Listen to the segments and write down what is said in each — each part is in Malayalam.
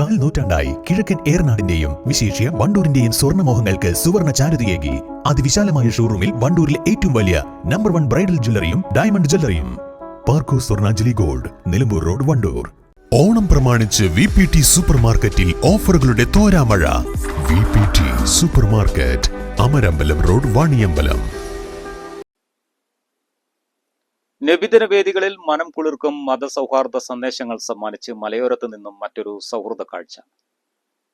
കാൽ നൂറ്റാണ്ടായി കിഴക്കൻ ഏറനാടിന്റെയും വിശേഷ്യ വണ്ടൂരിന്റെയും സ്വർണമോഹങ്ങൾക്ക് സുവർണ ചാരുതയേകി. അതിവിശാലമായ ഷോറൂമിൽ വണ്ടൂരിലെ ഏറ്റവും വലിയ നമ്പർ വൺ ബ്രൈഡൽ ജ്വല്ലറിയും ഡയമണ്ട് ജ്വല്ലറിയും പാർക്കോ സ്വർണാഞ്ജലി ഗോൾഡ് നിലമ്പൂർ റോഡ് വണ്ടൂർ. ഓണം പ്രമാണിച്ച് വി പി ടി സൂപ്പർ മാർക്കറ്റിൽ ഓഫറുകളുടെ തോരാമഴ. V P T super market Amarambalam road Vaniyambalam. നബിദിന വേദികളിൽ മനം കുളിർക്കും മതസൗഹാർദ്ദ സന്ദേശങ്ങൾ സമ്മാനിച്ച് മലയോരത്ത് നിന്നും മറ്റൊരു സൗഹൃദ കാഴ്ച.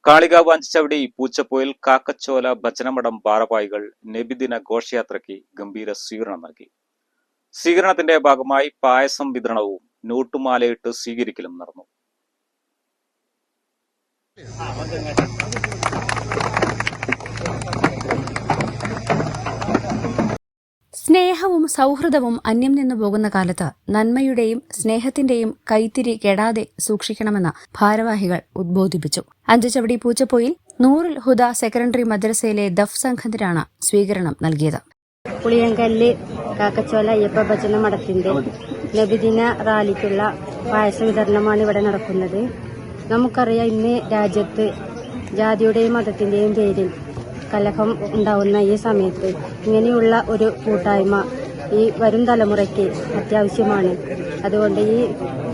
കാളികാവ് അഞ്ചച്ചവടി പൂച്ചപ്പോയിൽ കാക്കച്ചോല ഭജനമഠം ഭാരവാഹികൾ നബിദിന ഘോഷയാത്രയ്ക്ക് ഗംഭീര സ്വീകരണം നൽകി. സ്വീകരണത്തിന്റെ ഭാഗമായി പായസം വിതരണവും നോട്ടുമാലയിട്ട് സ്വീകരിക്കലും നടന്നു. സ്നേഹവും സൗഹൃദവും അന്യം നിന്നു പോകുന്ന കാലത്ത് നന്മയുടെയും സ്നേഹത്തിന്റെയും കൈത്തിരി കെടാതെ സൂക്ഷിക്കണമെന്ന് ഭാരവാഹികൾ ഉദ്ബോധിപ്പിച്ചു. അഞ്ചുചവടി പൂച്ചപ്പോയിൽ നൂറുൽ ഹുദ സെക്കൻഡറി മദ്രസയിലെ ദഫ് സംഘത്തിനാണ് സ്വീകരണം നൽകിയത്. പുളിയങ്കല്ല് കാക്കച്ചോല അയ്യപ്പ ഭജന മഠത്തിന്റെ നബിദിന റാലിക്കുള്ള പായസ വിതരണമാണ് ഇവിടെ നടക്കുന്നത്. നമുക്കറിയാം ഇന്ന് രാജ്യത്ത് ജാതിയുടെയും മതത്തിന്റെയും പേരിൽ കലഹം ഉണ്ടാവുന്ന ഈ സമയത്ത് ഇങ്ങനെയുള്ള ഒരു കൂട്ടായ്മ ഈ വരും തലമുറയ്ക്ക് അത്യാവശ്യമാണ്. അതുകൊണ്ട് ഈ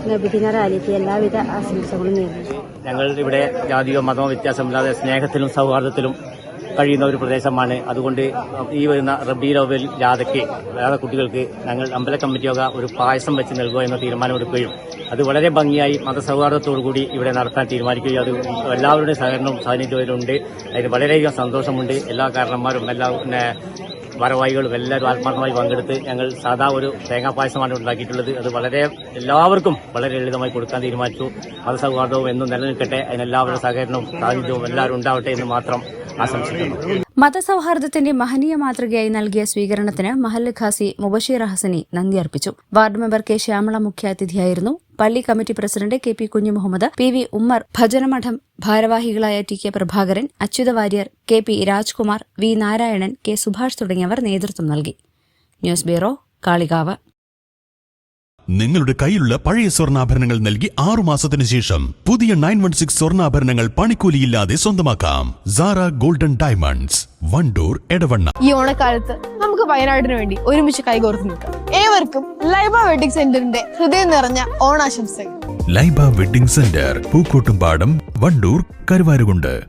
നബിദിന റാലിക്ക് എല്ലാവിധ ആശംസകളും നേരുന്നു. ഞങ്ങൾ ഇവിടെ ജാതിയോ മതമോ വ്യത്യാസമില്ലാതെ സ്നേഹത്തിലും സൗഹാർദ്ദത്തിലും കഴിയുന്ന ഒരു പ്രദേശമാണ്. അതുകൊണ്ട് ഈ വരുന്ന റബി ലവൽ ജാഥയ്ക്ക് വേറെ കുട്ടികൾക്ക് ഞങ്ങൾ അമ്പല കമ്മിറ്റിയോഗ ഒരു പായസം വെച്ച് നൽകുക എന്ന തീരുമാനമെടുക്കുകയും അത് വളരെ ഭംഗിയായി മതസൗഹാർദ്ദത്തോടു കൂടി ഇവിടെ നടത്താൻ തീരുമാനിക്കുകയും അത് എല്ലാവരുടെയും സഹകരണവും ഉണ്ട് അതിന് വളരെയധികം സന്തോഷമുണ്ട്. എല്ലാ കാരണന്മാരും എല്ലാ ഭാരവാഹികളും എല്ലാവരും ആത്മാർത്ഥമായി പങ്കെടുത്ത് ഞങ്ങൾ സാധാ ഒരു തേങ്ങാപ്പായസമാണ് ഉണ്ടാക്കിയിട്ടുള്ളത്. അത് വളരെ എല്ലാവർക്കും വളരെ ലളിതമായി കൊടുക്കാൻ തീരുമാനിച്ചു. മതസൗഹാർദ്ദവും എന്നും നിലനിൽക്കട്ടെ. അതിനെല്ലാവരുടെ സഹകരണവും സാന്നിധ്യവും എല്ലാവരും ഉണ്ടാവട്ടെ എന്ന് മാത്രം ആശംസിക്കുന്നു. മതസൗഹാർദ്ദത്തിന്റെ മഹനീയ മാതൃകയായി നൽകിയ സ്വീകരണത്തിന് മഹല്ല് ഖാസി മുബഷീർ ഹസനി നന്ദി അർപ്പിച്ചു. വാർഡ് മെമ്പർ കെ ശ്യാമള മുഖ്യാതിഥിയായിരുന്നു. പള്ളി committee president K P Kunhimuhammad P V Ummer ഭജനമഠം ഭാരവാഹികളായ T K Prabhakaran Achyutha Warrier K P Rajkumar V Narayanan K Subhash തുടങ്ങിയവർ നേതൃത്വം നൽകി. News bureau Kalikavu. നിങ്ങളുടെ കയ്യിലുള്ള പഴയ സ്വർണാഭരണങ്ങൾ നൽകി ആറു മാസത്തിനു ശേഷം പുതിയ നയൻ വൺ സിക്സ് സ്വർണാഭരണങ്ങൾ പണിക്കൂലിയില്ലാതെ സ്വന്തമാക്കാം. Zara golden diamonds Wandoor Edavanna. ഈ ഓണക്കാലത്ത് നമുക്ക് വയനാടിന് വേണ്ടി ഒരുമിച്ച് കൈകോർത്ത് നിൽക്കാം. ഏവർക്കും ലൈബ വെഡിങ് സെന്ററിന്റെ ഹൃദയം നിറഞ്ഞ ഓണാശംസകൾ. Laiba wedding centre Pookkottumpadam Wandoor Karuvarakundu.